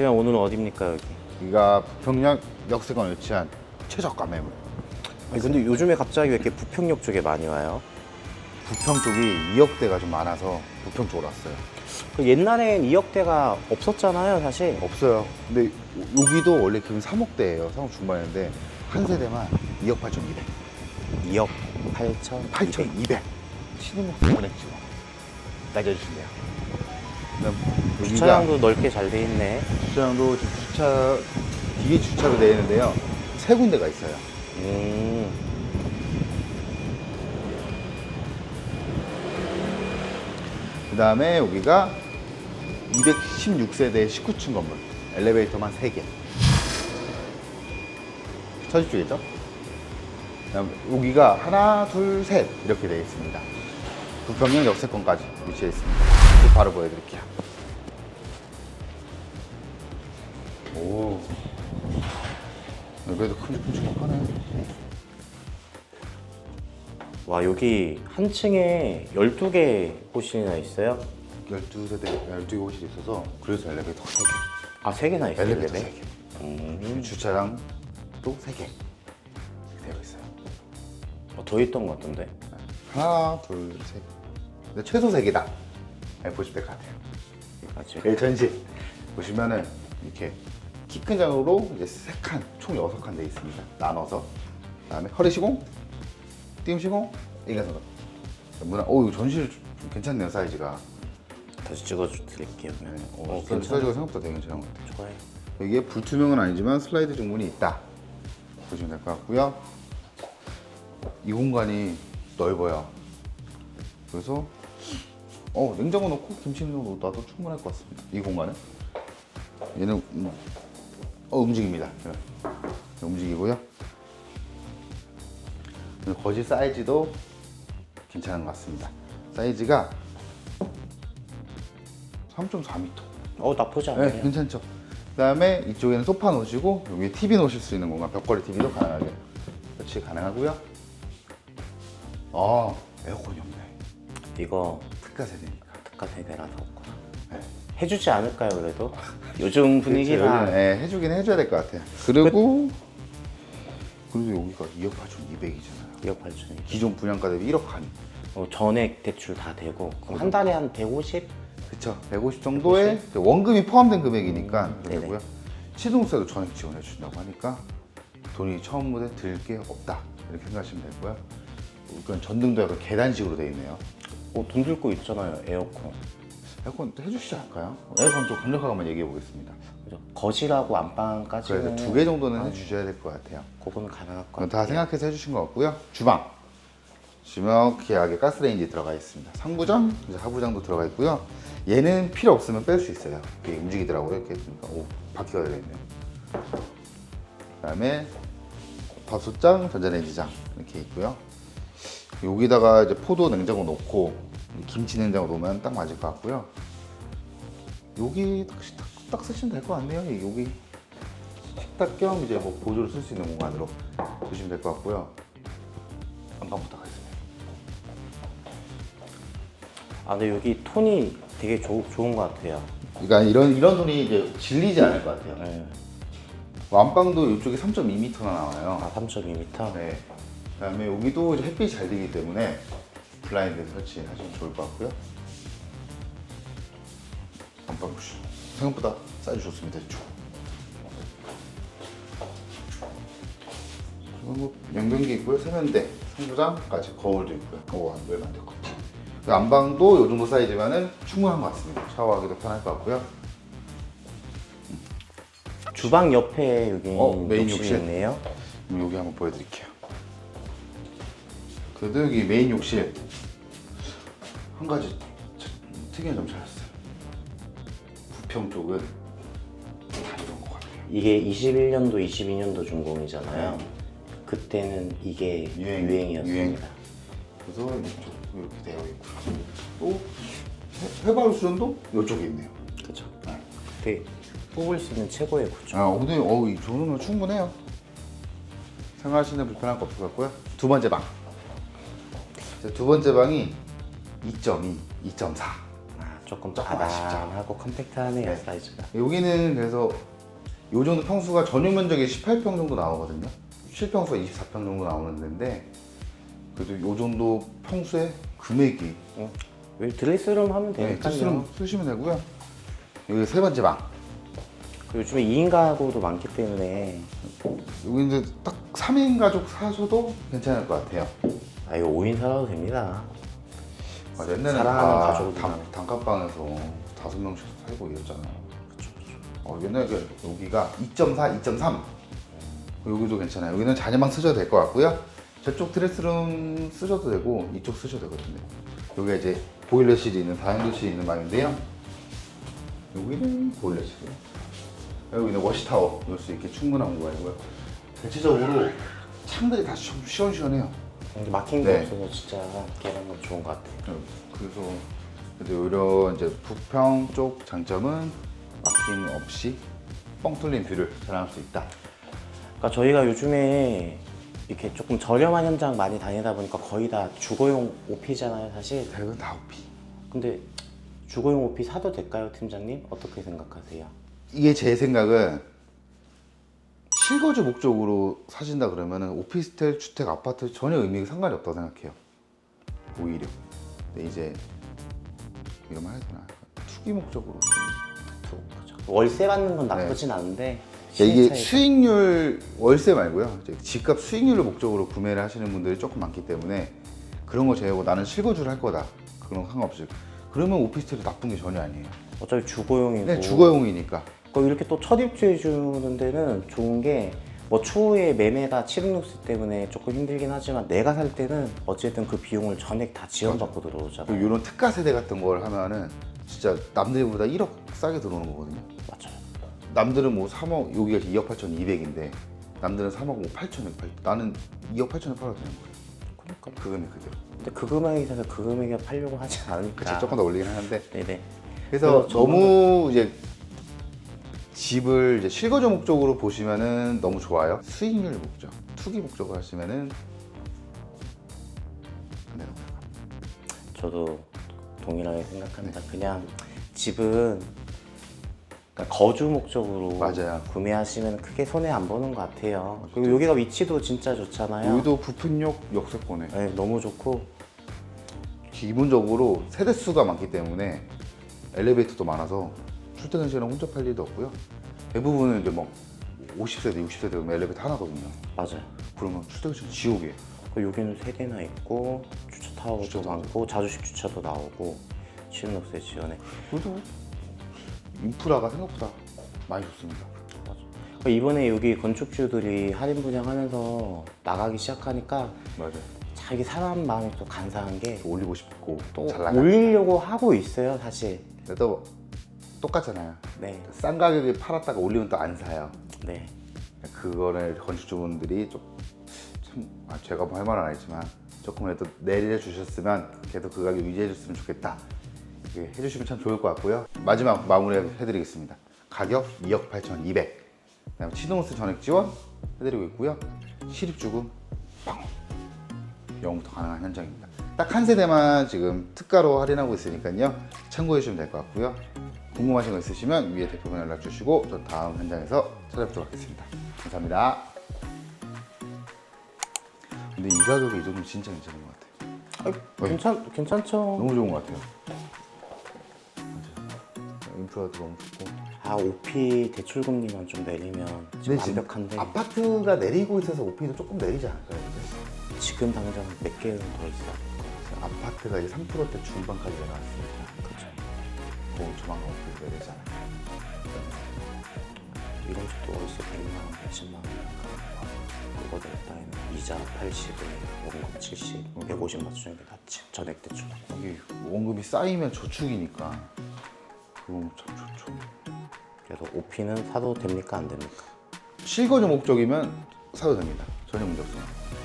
대면 오늘은 어딥니까 여기? 여기가 부평역 역세권에 위치한 최저가 매물. 아니, 근데 요즘에 갑자기 왜 이렇게 부평역 쪽에 많이 와요? 부평 쪽이 2억대가 좀 많아서 부평 쪽으로 왔어요. 그 옛날엔 2억대가 없었잖아요 사실. 없어요. 근데 여기도 원래 기본 3억대예요. 3억 중반인데 한 세대만 2억 8,200. 2억 8천 8,200. 신인목수만 했죠. 따져주신대요. 주차장도 넓게 잘 돼 있네. 주차장도 주차 뒤에 주차로 되어 있는데요. 세 군데가 있어요. 음. 그 다음에 여기가 216세대 19층 건물. 엘리베이터만 3개. 찾으시겠죠? 그다음 여기가 하나, 둘, 셋 이렇게 되어 있습니다. 부평역 역세권까지 위치해 있습니다. 이거 바로 보여드릴게요. 오. 여기도 큼직큼직하네. 와 여기 한 층에 12개 호실이나 있어요? 12세대, 12개 호실이 있어서 그래서 엘리베이터가 3개. 아 3개나 있어요? 엘리베이터 근데? 3개. 음. 주차장도 3개. 이렇게 되어 있어요. 어, 더 있던 것 같던데. 하나, 둘, 셋. 근데 최소 3개다. 네, 보시면 될것 같아요. 맞죠? 네, 전시. 보시면은 이렇게 키 큰 장으로 이제 3칸, 총 6칸 되어 있습니다. 나눠서. 그 다음에 허리 시공, 띄움 시공, 인간선거. 문화, 오, 이거 전시 좀 괜찮네요, 사이즈가. 다시 찍어드릴게요. 네. 어, 어, 사이즈-. 사이즈가 생각보다 되게 괜찮은 것 같아요. 좋아요. 이게 불투명은 아니지만 슬라이드 중문이 있다 보시면 될 것 같고요 이 공간이 넓어요 그래서 어 냉장고 넣고 김치 놔도 충분할 것 같습니다 이 공간은 얘는 음, 어 움직입니다 예. 움직이고요 그리고 거실 사이즈도 괜찮은 것 같습니다 사이즈가 3.4m 어 나쁘지 않네요. 네, 괜찮죠. 그다음에 이쪽에는 소파 놓으시고 여기 TV 놓으실 수 있는 공간, 벽걸이 TV도 가능하게 설치 가능하고요. 아, 에어컨이 없네. 이거 특가 세대니까. 특가 세대라서 없구나. 네. 해주지 않을까요 그래도? 요즘 분위기가 그렇죠. 네, 해주긴 해줘야 될 것 같아요. 그리고 그리고 여기가 2억 8,200이잖아요. 2억 8천이. 기존 분양가 대비 1억 한. 어, 전액 대출 다 되고 그럼 한 달에 한 150? 그쵸. 150 정도의 원금이 포함된 금액이니까 음, 그리고요. 시동세도 전액 지원해 준다고 하니까 돈이 처음부터 들게 없다 이렇게 생각하시면 되고요. 이건 전등도 약간 계단식으로 되어 있네요. 어, 돈 들고 있잖아요 에어컨. 에어컨 또 해주시지 않을까요? 에어컨 좀 강력하게 한번 얘기해 보겠습니다. 그죠? 거실하고 안방까지는 그래서 두 개 정도는 해주셔야 될 것 같아요. 그거는 가능할 것 같아요. 다 생각해서 해주신 것 같고요. 주방. 주먹하게 가스레인지 들어가 있습니다. 상부장, 이제 하부장도 들어가 있고요. 얘는 필요 없으면 뺄 수 있어요. 이게 움직이더라고요. 이렇게 보니까 오 바퀴가 들어있네요. 그 다음에 밥솥장, 전자레인지장 이렇게 있고요. 여기다가 이제 포도 냉장고 놓고 김치 냉장고 놓으면 딱 맞을 것 같고요. 여기 딱, 딱, 딱 쓰시면 될 것 같네요. 여기 식탁 겸 이제 뭐 보조를 쓸 수 있는 공간으로 보시면 될 것 같고요. 안방 부탁하겠습니다. 아 근데 여기 톤이 되게 조, 좋은 것 같아요. 그러니까 이런 이런 돈이 이제 질리지 않을 것 같아요. 네. 안방도 이쪽에 3.2m나 나와요. 아 3.2m. 네. 그다음에 여기도 이제 햇빛이 잘 되기 때문에 블라인드 설치하시면 좋을 것 같고요. 안방 보시죠. 생각보다 사이즈 좋습니다. 이쪽. 그리고 연변기 있고요. 세면대, 상부장까지 거울도 있고요. 오, 안 보이면 안될 것 같아요. 그 안방도 이 정도 사이즈면은 충분한 것 같습니다. 샤워하기도 편할 것 같고요. 주방 옆에 여기 어, 메인 욕실. 있네요. 그럼 여기 한번 보여드릴게요. 그래도 여기 메인 욕실 한 가지 참 특이한 점 찾았어요. 부평 쪽은 다 이런 것 같아요. 이게 21년도, 22년도 준공이잖아요. 그때는 이게 유행, 유행이었습니다. 유행. 그래서 이쪽 이렇게 되어 있고요. 또 해- 해발 수전도 이쪽에 있네요. 그죠. 네. 그때 뽑을 수 있는 최고의 구조. 아 오늘 어우 이 정도면 충분해요. 생활하시는 불편한 거 없을 것 같고요. 두 번째 방. 자, 두 번째 방이 2.2, 2.4. 아, 조금 조금. 가단하고 컴팩트하네요 네. 사이즈가. 여기는 그래서 요 정도 평수가 전용 면적이 18평 정도 나오거든요. 실평수가 24평 정도 나오는 데인데 그래도 요 정도 평수에 금액이 응. 여기 드레스룸 하면 네, 되니까요. 쓰시면, 쓰시면 되고요. 여기 세 번째 방. 그리고 요즘에 2인 가구도 많기 때문에 여기 이제 딱 3인 가족 사셔도 괜찮을 것 같아요. 아 이거 5인 살아도 됩니다. 맞아, 옛날에 사랑하는 다 가족이구나. 단, 단칸방에서 다섯 명씩 살고 이랬잖아요. 어, 옛날에 그 여기가 2.4, 2.3. 여기도 괜찮아요. 여기는 자녀방 쓰셔도 될 것 같고요. 저쪽 드레스룸 쓰셔도 되고 이쪽 쓰셔도 되거든요. 여기가 이제 보일러실이 있는 다용도실이 있는 방인데요. 여기는 보일러실. 여기는 워시타워 넣을 수 있게 충분한 공간이고요. 대체적으로 창들이 다 시- 시원시원해요. 근데 막힌 거 네. 없어서 진짜 계란 건 좋은 것 같아요. 어, 그래서 그래도 오히려 이제 부평 쪽 장점은 막힘 없이 뻥 뚫린 뷰를 자랑할 수 있다. 그러니까 저희가 요즘에 이렇게 조금 저렴한 현장 많이 다니다 보니까 거의 다 주거용 오피잖아요, 사실. 대부분 다 오피. 근데 주거용 오피 사도 될까요, 팀장님? 어떻게 생각하세요? 이게 제 생각은 실거주 목적으로 사신다 그러면은 오피스텔, 주택, 아파트 전혀 의미가 상관이 없다고 생각해요. 오히려. 근데 이제 이런 말 해야 되나? 투기 목적으로. 좀 그죠. 월세 받는 건 나쁘진 않은데 네. 이게 시행 차이가- 수익률 월세 말고요. 이제 집값 수익률을 목적으로 구매를 하시는 분들이 조금 많기 때문에 그런 거 제외하고 나는 실거주를 할 거다. 그런 거 상관없이. 그러면 오피스텔이 나쁜 게 전혀 아니에요. 어차피 주거용이고 네, 주거용이니까. 그 이렇게 또 첫 입주해 주는 데는 좋은 게 뭐 추후에 매매가 766 때문에 조금 힘들긴 하지만 내가 살 때는 어쨌든 그 비용을 전액 다 지원받고 들어오잖아요. 이런 특가 세대 같은 걸 하면은 진짜 남들보다 1억 싸게 들어오는 거거든요. 맞아요. 남들은 뭐 3억 여기가 2억 8,200인데 남들은 3억 뭐 8천에 팔. 나는 2억 8천에 팔아도 되는 거예요. 그러니까. 그 금액 그대로. 근데 그 금액에 사서 그 금액에 팔려고 하지 않으니까. 그치 조금 더 올리긴 하는데 네네. 그래서 너무 이제 집을 이제 실거주 목적으로 보시면은 너무 좋아요. 수익률 목적, 투기 목적으로 하시면은 거예요. 저도 동일하게 생각합니다. 그냥 집은 그러니까 거주 목적으로 맞아요. 구매하시면 크게 손해 안 보는 것 같아요. 그리고 여기가 위치도 진짜 좋잖아요. 여기도 부품역 역세권에 네, 너무 좋고 기본적으로 세대 수가 많기 때문에 엘리베이터도 많아서 출퇴근 시간에 혼잡할 일도 없고요. 대부분은 이제 뭐 50세대, 60세대 되면 엘리베이터 하나거든요. 맞아요. 그러면 출퇴근 시간 지옥이에요. 그 여기는 세 대나 있고 주차 타워도 주차 타워. 많고 자주식 주차도 나오고 취업록세 지원에 그래도 인프라가 생각보다 많이 좋습니다. 그러니까 이번에 여기 건축주들이 할인 분양하면서 나가기 시작하니까 맞아요. 자기 사람 마음이 또 간사한 게 올리고 싶고 또 잘 나가. 올리려고 하고 있어요 사실 그래도 똑같잖아요. 네, 싼 가격에 팔았다가 올리면 또 안 사요. 네. 그거를 건축주분들이 좀 참, 아, 제가 뭐 할 말은 아니지만 조금이라도 내려주셨으면 계속 그 가격 유지해줬으면 좋겠다. 이렇게 해주시면 참 좋을 것 같고요. 마지막 마무리 해드리겠습니다. 가격 2억 8,200. 그다음에 치노스 전액 지원 해드리고 있고요. 실입주금 빵 영부터 가능한 현장입니다. 딱 한 세대만 지금 특가로 할인하고 있으니까요. 참고해 주시면 될 것 같고요. 궁금하신 거 있으시면 위에 대표번 연락 주시고 저 다음 현장에서 찾아뵙도록 하겠습니다. 감사합니다. 근데 이 가격에 이 정도면 진짜 괜찮은 것 같아요. 아, 괜찮 괜찮죠. 너무 좋은 것 같아요. 맞아요. 인프라도 너무 좋고. 아 오피 대출 금리만 좀 내리면 지금 근데 지금 완벽한데 아파트가 내리고 있어서 오피도 조금 내리지 않을까요? 이제? 지금 당장 몇 개는 더 있어. 아파트가 이제 3%대 중반까지 내려왔으니 까 그렇죠. 뭐 조만간 오피 내리지 않을까. 이런 집도 어디서 100만 원, 110만 원. 그거 냈다에는 이자 80에 원금 70, 150 맞추는 게 낫지. 전액 대출. 이게 원금이 쌓이면 저축이니까 그거 참 좋죠. 그래서 오피는 사도 됩니까 안 됩니까? 실거주 목적이면 사도 됩니다. 전혀 문제 없습니다.